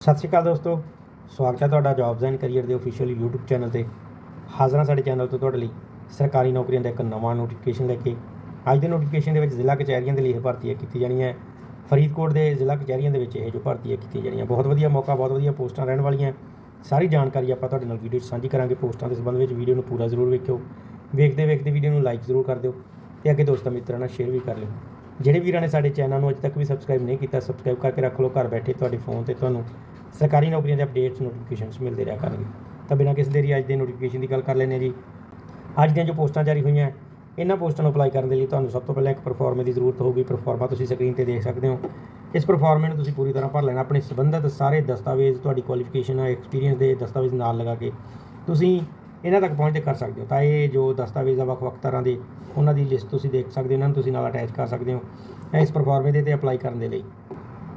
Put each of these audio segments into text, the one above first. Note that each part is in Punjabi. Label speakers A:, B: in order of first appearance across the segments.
A: ਸਤਿ ਸ਼੍ਰੀ ਅਕਾਲ ਦੋਸਤੋ, ਸਵਾਗਤ ਹੈ ਤੁਹਾਡਾ ਜੌਬਸ ਐਂਡ ਕੈਰੀਅਰ ਦੇ ਅਫੀਸ਼ੀਅਲ YouTube ਚੈਨਲ ਤੇ। ਹਾਜ਼ਰਾਂ ਸਾਡੇ ਚੈਨਲ ਤੋਂ ਤੁਹਾਡੇ ਲਈ ਸਰਕਾਰੀ ਨੌਕਰੀਆਂ ਦਾ ਇੱਕ ਨਵਾਂ ਨੋਟੀਫਿਕੇਸ਼ਨ ਲੈ ਕੇ। ਅੱਜ ਦੇ ਨੋਟੀਫਿਕੇਸ਼ਨ ਦੇ ਵਿੱਚ ਜ਼ਿਲ੍ਹਾ ਕਚਹਿਰੀਆਂ ਦੇ ਲਈ ਇਹ ਭਰਤੀਆਂ ਹੈ ਕੀਤੀ ਜਾਣੀ ਹੈ। ਫਰੀਦਕੋਟ ਦੇ ਜ਼ਿਲ੍ਹਾ ਕਚਹਿਰੀਆਂ ਦੇ ਵਿੱਚ ਇਹ ਜੋ ਭਰਤੀਆਂ ਕੀਤੀਆਂ ਜਾਣੀਆਂ, ਬਹੁਤ ਵਧੀਆ ਮੌਕਾ, ਬਹੁਤ ਵਧੀਆ ਪੋਸਟਾਂ ਰਹਿਣ ਵਾਲੀਆਂ। ਸਾਰੀ ਜਾਣਕਾਰੀ ਆਪਾਂ ਤੁਹਾਡੇ ਨਾਲ ਵੀਡੀਓ 'ਚ ਸਾਂਝੀ ਕਰਾਂਗੇ। ਪੋਸਟਾਂ ਦੇ ਸੰਬੰਧ ਵਿੱਚ ਵੀਡੀਓ ਨੂੰ ਪੂਰਾ ਜ਼ਰੂਰ ਵੇਖਿਓ। ਵੇਖਦੇ ਵੇਖਦੇ ਵੀਡੀਓ ਨੂੰ ਲਾਈਕ ਜ਼ਰੂਰ ਕਰ ਦਿਓ। ਤੇ ਅੱਗੇ ਦੋਸਤਾਂ ਮਿੱਤਰਾਂ ਨਾਲ ਸ਼ੇਅਰ ਵੀ ਕਰ ਲਿਓ। ਜਿਹੜੇ ਵੀਰਾਂ ਨੇ ਸਾਡੇ ਚੈਨਲ ਨੂੰ ਅਜੇ ਤੱਕ ਵੀ ਸਬਸਕ੍ਰਾਈਬ ਨਹੀਂ ਕੀਤਾ ਸਬਸਕ੍ਰਾਈਬ ਕਰਕੇ ਰੱਖ ਲਓ, ਘਰ ਬੈਠੇ ਤੁਹਾਡੇ ਫੋਨ ਤੇ ਤੁਹਾਨੂੰ ਸਰਕਾਰੀ ਨੌਕਰੀਆਂ ਦੇ ਅਪਡੇਟਸ ਨੋਟੀਫਿਕੇਸ਼ਨਸ ਮਿਲਦੇ ਰਿਹਾ ਕਰਨਗੇ। ਤਾਂ ਬਿਨਾਂ ਕਿਸੇ ਦੇਰੀ ਅੱਜ ਦੇ ਨੋਟੀਫਿਕੇਸ਼ਨ ਦੀ ਗੱਲ ਕਰ ਲੈਂਦੇ ਹਾਂ ਜੀ। ਅੱਜ ਦੀਆਂ ਜੋ ਪੋਸਟਾਂ ਜਾਰੀ ਹੋਈਆਂ, ਇਹਨਾਂ ਪੋਸਟਾਂ ਨੂੰ ਅਪਲਾਈ ਕਰਨ ਦੇ ਲਈ ਤੁਹਾਨੂੰ ਸਭ ਤੋਂ ਪਹਿਲਾਂ ਇੱਕ ਪਰਫਾਰਮੇ ਦੀ ਜ਼ਰੂਰਤ ਹੋਊਗੀ। ਪਰਫਾਰਮਾ ਤੁਸੀਂ ਸਕਰੀਨ ਤੇ ਦੇਖ ਸਕਦੇ ਹੋ। ਇਸ ਪਰਫਾਰਮੇ ਨੂੰ ਤੁਸੀਂ ਪੂਰੀ ਤਰ੍ਹਾਂ ਭਰ ਲੈਣਾ। ਆਪਣੇ ਸੰਬੰਧਿਤ ਸਾਰੇ ਦਸਤਾਵੇਜ਼, ਤੁਹਾਡੀ ਕੁਆਲੀਫਿਕੇਸ਼ਨ ਐਕਸਪੀਰੀਅੰਸ ਦੇ ਦਸਤਾਵੇਜ਼ ਨਾਲ ਲਗਾ ਕੇ ਤੁਸੀਂ ਇਹਨਾਂ ਤੱਕ ਪਹੁੰਚ ਤੇ ਕਰ ਸਕਦੇ ਹੋ। ਤਾਂ ਇਹ ਜੋ ਦਸਤਾਵੇਜ਼ ਆ ਵੱਖ-ਵੱਖ ਤਰ੍ਹਾਂ ਦੇ, ਉਹਨਾਂ ਦੀ ਲਿਸਟ ਤੁਸੀਂ ਦੇਖ ਸਕਦੇ ਹੋ, ਇਹਨਾਂ ਨੂੰ ਤੁਸੀਂ ਨਾਲ ਅਟੈਚ ਕਰ ਸਕਦੇ ਹੋ ਇਸ ਪਰਫਾਰਮੇ ਦੇ ਤੇ ਅਪਲਾਈ ਕਰਨ ਦੇ ਲਈ।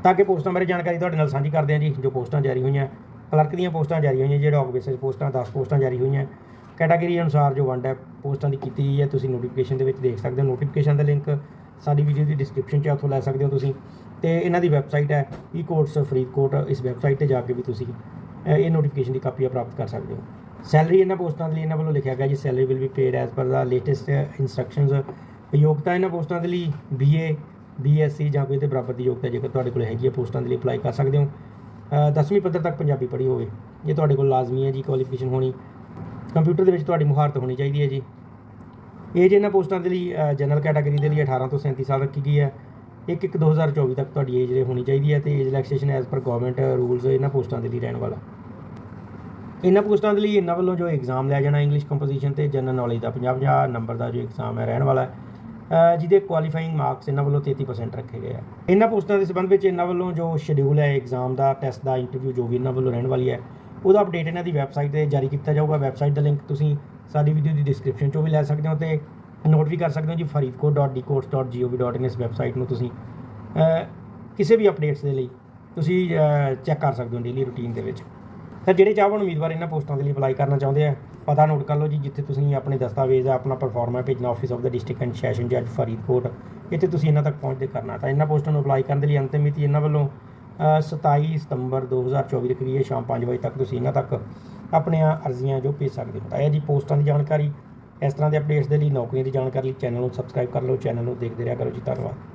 A: ਤਾਂ ਕਿ ਪੋਸਟਾਂ ਬਾਰੇ ਜਾਣਕਾਰੀ ਤੁਹਾਡੇ ਨਾਲ ਸਾਂਝੀ ਕਰਦੇ ਹਾਂ ਜੀ, ਜੋ ਪੋਸਟਾਂ ਜਾਰੀ ਹੋਈਆਂ। ਕਲਰਕ ਦੀਆਂ ਪੋਸਟਾਂ ਜਾਰੀ ਹੋਈਆਂ, ਜਿਹੜੇ ਔਕ ਬੇਸਿਸ ਪੋਸਟਾਂ 10 ਪੋਸਟਾਂ ਜਾਰੀ ਹੋਈਆਂ। ਕੈਟਾਗਰੀ ਅਨੁਸਾਰ ਜੋ ਵੰਡ ਹੈ ਪੋਸਟਾਂ ਦੀ ਕੀਤੀ ਗਈ ਹੈ, ਤੁਸੀਂ ਨੋਟੀਫਿਕੇਸ਼ਨ ਦੇ ਵਿੱਚ ਦੇਖ ਸਕਦੇ ਹੋ। ਨੋਟੀਫਿਕੇਸ਼ਨ ਦਾ ਲਿੰਕ ਸਾਡੀ ਵੀਡੀਓ ਦੀ ਡਿਸਕ੍ਰਿਪਸ਼ਨ 'ਚ ਉੱਥੋਂ ਲੈ ਸਕਦੇ ਹੋ ਤੁਸੀਂ। ਤੇ ਇਹਨਾਂ ਦੀ ਵੈਬਸਾਈਟ ਹੈ ਈ ਕੋਰਸ ਫਰੀਦਕੋਟ, ਇਸ ਵੈਬਸਾਈਟ ਤੇ ਜਾ ਕੇ ਵੀ ਤੁਸੀਂ ਇਹ ਨੋਟੀਫਿਕੇਸ਼ਨ ਦੀ ਕਾਪੀਆਂ ਪ੍ਰਾਪਤ ਕਰ ਸਕਦੇ ਹੋ। ਸੈਲਰੀ ਇਹਨਾਂ ਪੋਸਟਾਂ ਦੇ ਲਈ ਇਹਨਾਂ ਵੱਲੋਂ ਲਿਖਿਆ ਗਿਆ ਜੀ salary will be paid as per the latest instructions ਯੋਗਤਾ ਇਹਨਾਂ ਪੋਸਟਾਂ ਦੇ ਲਈ ਬੀਏ ਬੀਐਸਸੀ ਜਾਂ ਕੋਈ ਦੇ ਬਰਾਬਰ ਦੀ ਯੋਗਤਾ ਜੇਕਰ ਤੁਹਾਡੇ ਕੋਲ ਹੈਗੀ ਹੈ ਪੋਸਟਾਂ ਦੇ ਲਈ ਅਪਲਾਈ ਕਰ ਸਕਦੇ ਹੋ। ਅ, ਦਸਵੀਂ ਪੱਧਰ ਤੱਕ ਪੰਜਾਬੀ ਪੜ੍ਹੀ ਹੋਵੇ ਇਹ ਤੁਹਾਡੇ ਕੋਲ ਲਾਜ਼ਮੀ ਹੈ ਜੀ ਕੁਆਲੀਫਿਕੇਸ਼ਨ ਹੋਣੀ। ਕੰਪਿਊਟਰ ਦੇ ਵਿੱਚ ਤੁਹਾਡੀ ਮੁਹਾਰਤ ਹੋਣੀ ਚਾਹੀਦੀ ਹੈ ਜੀ। ਏਜ ਇਹਨਾਂ ਪੋਸਟਾਂ ਦੇ ਲਈ ਜਨਰਲ ਕੈਟਾਗਰੀ ਦੇ ਲਈ 18 ਤੋਂ 37 ਸਾਲ ਰੱਖੀ ਗਈ ਹੈ 1 1 2024 ਤੱਕ ਤੁਹਾਡੀ ਏਜ ਹੋਣੀ ਚਾਹੀਦੀ ਹੈ ਤੇ age relaxation as per government rules ਇਹਨਾਂ ਪੋਸਟਾਂ ਦੇ ਲਈ ਰਹਿਣ ਵਾਲਾ। ਇਹਨਾਂ ਪੋਸਟਾਂ ਦੇ ਲਈ ਇਹਨਾਂ ਵੱਲੋਂ ਜੋ ਐਗਜ਼ਾਮ ਲਿਆ ਜਾਣਾ ਇੰਗਲਿਸ਼ ਕੰਪੋਜੀਸ਼ਨ ਤੇ ਜਨਰਲ ਨੌਲੇਜ ਦਾ 50 50 ਨੰਬਰ ਦਾ ਜੋ ਐਗਜ਼ਾਮ ਹੈ, ਰਹਿਣ ਵਾਲਾ ਹੈ ਜਿਹਦੇ ਕੁਆਲੀਫਾਈਂਗ ਮਾਰਕਸ ਇਹਨਾਂ ਵੱਲੋਂ 33% ਰੱਖੇ ਗਏ ਆ। ਇਹਨਾਂ ਪੋਸਟਾਂ ਦੇ ਸੰਬੰਧ ਵਿੱਚ ਇਹਨਾਂ ਵੱਲੋਂ ਜੋ ਸ਼ਡਿਊਲ ਹੈ ਐਗਜ਼ਾਮ ਦਾ ਟੈਸਟ ਦਾ ਇੰਟਰਵਿਊ ਜੋ ਵੀ ਇਹਨਾਂ ਵੱਲੋਂ ਰਹਿਣ ਵਾਲੀ ਹੈ, ਉਹਦਾ ਅਪਡੇਟ ਇਹਨਾਂ ਦੀ ਵੈਬਸਾਈਟ ਤੇ ਜਾਰੀ ਕੀਤਾ ਜਾਊਗਾ। ਵੈਬਸਾਈਟ ਦਾ ਲਿੰਕ ਤੁਸੀਂ ਸਾਡੀ ਵੀਡੀਓ ਦੀ ਡਿਸਕ੍ਰਿਪਸ਼ਨ ਚੋਂ ਵੀ ਲੈ ਸਕਦੇ ਹੋ ਤੇ ਨੋਟ ਵੀ ਕਰ ਸਕਦੇ ਹੋ ਜੀ faridkot.dcourse.gov.in ਇਸ ਵੈਬਸਾਈਟ ਨੂੰ ਤੁਸੀਂ ਕਿਸੇ ਵੀ ਅਪਡੇਟਸ ਦੇ ਲਈ ਤੁਸੀਂ ਚੈੱਕ ਕਰ ਸਕਦੇ ਹੋ ਡੇਲੀ ਰੂਟੀਨ ਦੇ ਵਿੱਚ। ਤਾਂ ਜਿਹੜੇ ਚਾਹਵਾਨ ਉਮੀਦਵਾਰ ਇਹਨਾਂ ਪੋਸਟਾਂ ਦੇ ਲਈ ਅਪਲਾਈ ਕਰਨਾ ਚਾਹੁੰਦੇ ਆ ਪਤਾ ਨੋਟ ਕਰ ਲਓ ਜੀ ਜਿੱਥੇ ਤੁਸੀਂ ਆਪਣੇ ਦਸਤਾਵੇਜ਼ ਆ ਆਪਣਾ ਪਰਫਾਰਮਾ ਭੇਜਣਾ ਆਫਿਸ ਆਫ ਦਾ ਡਿਸਟ੍ਰਿਕਟ ਐਂਡ ਸੈਸ਼ਨ ਜੱਜ ਫਰੀਦਕੋਟ ਇੱਥੇ ਤੁਸੀਂ ਇਹਨਾਂ ਤੱਕ ਪਹੁੰਚਦੇ ਕਰਨਾ। ਤਾਂ ਇਹਨਾਂ ਪੋਸਟਾਂ ਨੂੰ ਅਪਲਾਈ ਕਰਨ ਦੇ ਲਈ ਅੰਤਿਮ ਮਿਤੀ ਇਹਨਾਂ ਵੱਲੋਂ ਅ, 27 ਸਤੰਬਰ 2024 ਤੱਕ ਵੀ ਹੈ ਸ਼ਾਮ 5 ਵਜੇ ਤੱਕ ਤੁਸੀਂ ਇਹਨਾਂ ਤੱਕ ਆਪਣੀਆਂ ਅਰਜ਼ੀਆਂ ਜੋ ਭੇਜ ਸਕਦੇ ਹੋ। ਤਾਂ ਇਹ ਜੀ ਪੋਸਟਾਂ ਦੀ ਜਾਣਕਾਰੀ ਇਸ ਤਰ੍ਹਾਂ ਦੇ ਅਪਡੇਟਸ ਦੇ ਲਈ ਨੌਕਰੀਆਂ ਦੀ ਜਾਣਕਾਰੀ ਲਈ ਚੈਨਲ ਨੂੰ ਸਬਸਕ੍ਰਾਈਬ ਕਰ ਲਓ ਚੈਨਲ ਨੂੰ ਦੇਖਦੇ ਰਿਹਾ ਕਰੋ ਜੀ ਧੰਨਵਾਦ।